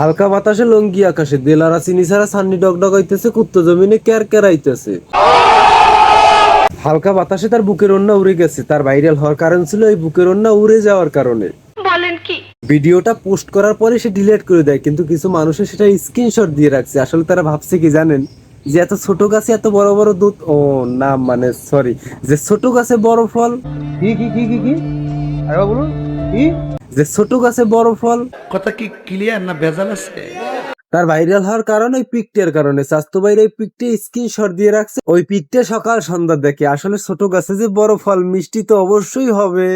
হালকা বাতাসে লঙ্গি আকাশে। দেলারা চিনি ছাড়া সান্নি ডগডগ হইতেছে কুত্ত জমিনে ক্যার ক্যারাইতেছে হালকা বাতাসে তার বুকের অন্যা উড়ে গেছে। তার ভাইরাল হওয়ার কারণ ছিল এই বুকের অন্যা উড়ে যাওয়ার কারণে। বলেন কি? ভিডিওটা পোস্ট করার পরে সে ডিলিট করে দেয় কিন্তু কিছু মানুষের সেটা স্ক্রিনশট দিয়ে রাখছে। আসলে তারা ভাবছে কি জানেন? যে এত ছোট গাছে এত বড় বড় দুধ ও না মানে সরি যে ছোট গাছে বড় ফল কি কি কি কি কি? আরেকবার বলুন কি? যে ছোট গাছে বড় ফল। কথা কি ক্লিয়ার না ভেজাল আছে? তার ভাইরাল হওয়ার কারণ ওই পিকটার কারণে। স্বাস্থ্য বাইরে ওই পিকটে স্ক্রিনশট দিয়ে রাখছে। ওই পিকটে সকাল সন্ধ্যা দেখে। আসলে ছোট গাছে যে বড় ফল মিষ্টি তো অবশ্যই হবে।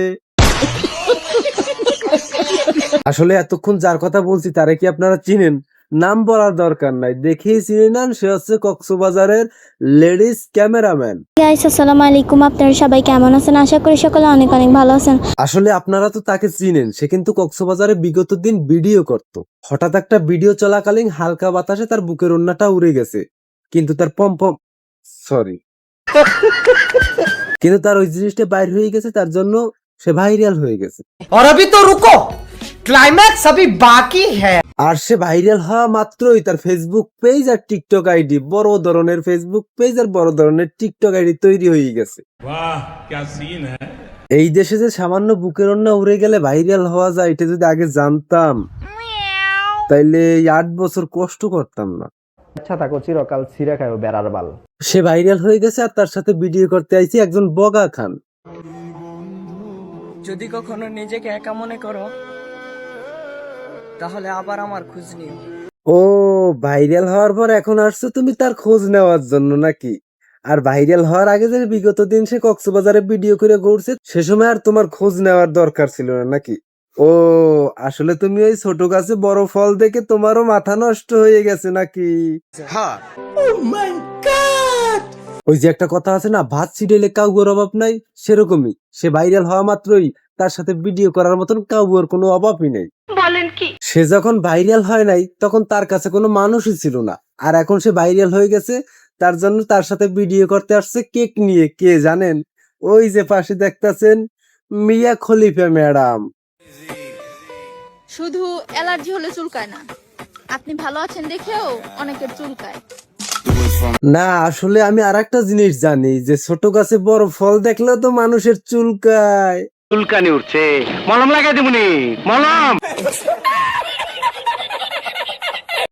আসলে এতক্ষণ যার কথা বলছি তারে কি আপনারা চিনেন? নাম বলার দরকার নাই। দেখেই চিনি নেন সে হচ্ছে কক্সবাজারের লেডিস ক্যামেরাম্যান। গাইস আসসালামু আলাইকুম। আপনারা সবাই কেমন আছেন? আশা করি সকলে অনেক অনেক ভালো আছেন। আসলে আপনারা তো তাকে চিনেন সে কিন্তু কক্সবাজারে বিগত দিন ভিডিও করত। হঠাৎ একটা ভিডিও চলাকালীন হালকা বাতাসে তার বুকের ওন্নাটা উড়ে গেছে। কিন্তু তার পম পম সরি কিন্তু তার ওই জিনিসটা বাইর হয়ে গেছে তার জন্য সে ভাইরাল হয়ে গেছে। অরবি তো রুকো! रुको क्लाइमैक्स अभी बाकी है আর সে ভাইরাল হওয়া মাত্রই তার ফেসবুক পেজ আর টিকটক আইডি বড় ধরনের ফেসবুক পেজ আর বড় ধরনের টিকটক আইডি তৈরি হয়ে গেছে वाह क्या सीन है এই দেশে যে সামান্য বুকের অন্যা উড়ে গেলে ভাইরাল হওয়া যায় এটা যদি আগে জানতাম তাইলে এই আট বছর কষ্ট করতাম না আচ্ছা থাকো চিরকাল ছিঁড়ে খাইও বেড়ার বাল সে ভাইরাল হয়ে গেছে আর তার সাথে ভিডিও করতে আইছি একজন বগা খান যদি কখনো নিজেকে একা মনে করো তাহলে আবার আমার খোঁজ নিও। ও ভাইরাল হওয়ার পর এখন আসছো তুমি তার খোঁজ নেওয়ার জন্য নাকি? আর ভাইরাল হওয়ার আগে যে বিগত দিন সে কক্সবাজারে ভিডিও করে ঘুরছে সে সময় আর তোমার খোঁজ নেওয়ার দরকার ছিল না নাকি? ও আসলে তুমি ওই ছোট গাছে বড় ফল দেখে তোমারও মাথা নষ্ট হয়ে গেছে নাকি? ওই যে একটা কথা আছে না ভাত ছিডেলে কাউগুর অভাব নাই সেরকমই। সে ভাইরাল হওয়া মাত্রই তার সাথে ভিডিও করার মতন কাউগুর কোনো অভাবই নেই। বলেন কি? সে যখন ভাইরাল হয় নাই তখন তার কাছে কোনো মানুষই ছিল না। আর এখন সে ভাইরাল হয়ে গেছে তার জন্য তার সাথে ভিডিও করতে আসছে কেক নিয়ে। কে জানেন? ওই যে পাশে দেখতাছেন মিয়া খলিফা ম্যাডাম। শুধু অ্যালার্জি হলে চুলকায় না। আপনি ভালো আছেন দেখেও অনেকের চুলকায়। না আসলে আমি আর একটা জিনিস জানি যে ছোট গাছে বড় ফল দেখলেও তো মানুষের চুলকায়। চুলকানি উঠছে। মলম লাগাই দিবনি মলম!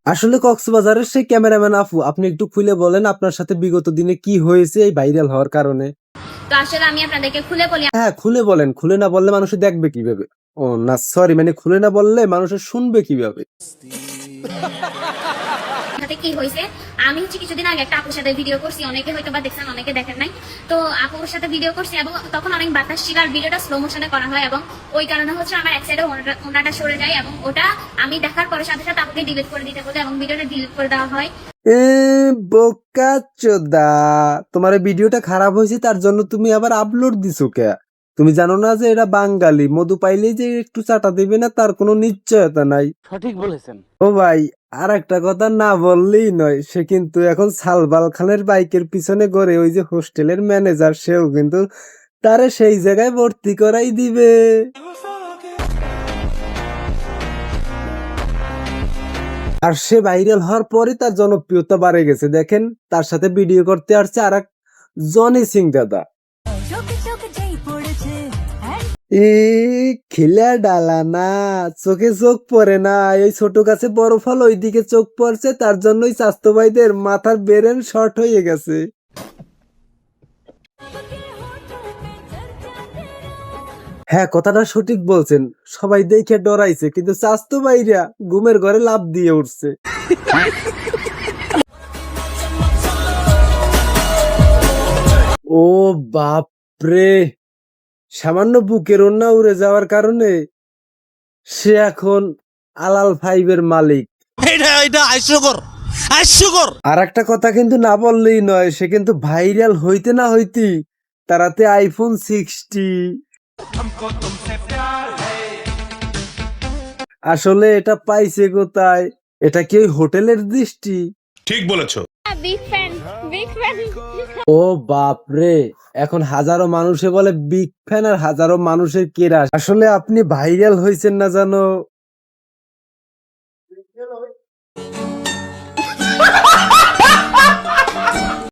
আসলে কক্সবাজারের সেই ক্যামেরাম্যান আপু আপনি একটু খুলে বলেন আপনার সাথে বিগত দিনে কি হয়েছে এই ভাইরাল হওয়ার কারণে। তো আসলে আমি আপনাদেরকে খুলে বলি হ্যাঁ খুলে বলেন। খুলে না বললে মানুষ দেখবে কীভাবে? ও না সরি মানে খুলে না বললে মানুষের শুনবে কীভাবে? সাথে কি হয়েছে? আমি হচ্ছে কিছুদিন আগে একটা আপুর সাথে ভিডিও করছি। অনেকে হয়তো বা দেখছেন অনেকে দেখেন নাই। তো আপুর সাথে ভিডিও করছি এবং তখন অনেক বাতাস ছিল আর ভিডিওটা স্লো মোশনে করা হয় এবং ওই কারণে হচ্ছে আমার এক সাইডে ওনাটা সরে যায় এবং ওটা আমি দেখার পরে সাথে সাথে আপুকে ডিলিট করে দিতে বলে এবং ভিডিওটা ডিলিট করে দেওয়া হয়। এ বোকা চোদা তোমার এই ভিডিওটা খারাপ হয়েছে তার জন্য তুমি আবার আপলোড দিছো কে? তুমি জানো না যে এটা বাঙালি মধু পাইলেই যে একটু চাটা দিবে না তার কোনো নিশ্চয়তা নাই। সঠিক বলেছেন। ও ভাই আর একটা কথা না বললেই নয়, সে কিন্তু এখন সালবাল খানের বাইকের পিছনে গড়ে ওই যে হোস্টেলের ম্যানেজার, সেও কিন্তু তারে সেই জায়গায় ভর্তি করাই দিবে। আর সে ভাইরাল হওয়ার পরে তার জনপ্রিয়তা বাড়ে গেছে। দেখেন, তার সাথে ভিডিও করতে আসছে আর এক জনি সিং দাদা। এ খিলা ডালা না, চোখে চোখ পড়ে না। এই ছোট গাছে বড় ফল ওইদিকে চোখ পড়ছে, তার জন্যই স্বাস্থ্য ভাইদের মাথার বেরেন শর্ট হয়ে গেছে। হ্যাঁ কথাটা সঠিক বলছেন। সবাই দেখে ডরাইছে, কিন্তু স্বাস্থ্য ভাইরা ঘুমের ঘরে লাভ দিয়ে উঠছে। ও বাপরে! সামান্য বুকের অন্যা উড়ে যাওয়ার কারণে সে এখন আলাল ফাইবের মালিক। আর একটা কথা কিন্তু না বললেই নয় সে কিন্তু ভাইরাল হইতে না হইতে তারাতে আইফোন সিক্সটি। আসলে এটা পাইছে কোথায়? এটা কি ওই হোটেলের দৃষ্টি? ঠিক বলেছ। ও বাপ রে এখন হাজারো মানুষে বলে বিগ ফ্যান আর হাজারো মানুষের কেরাস। আসলে আপনি ভাইরাল হয়েছেন না জানো?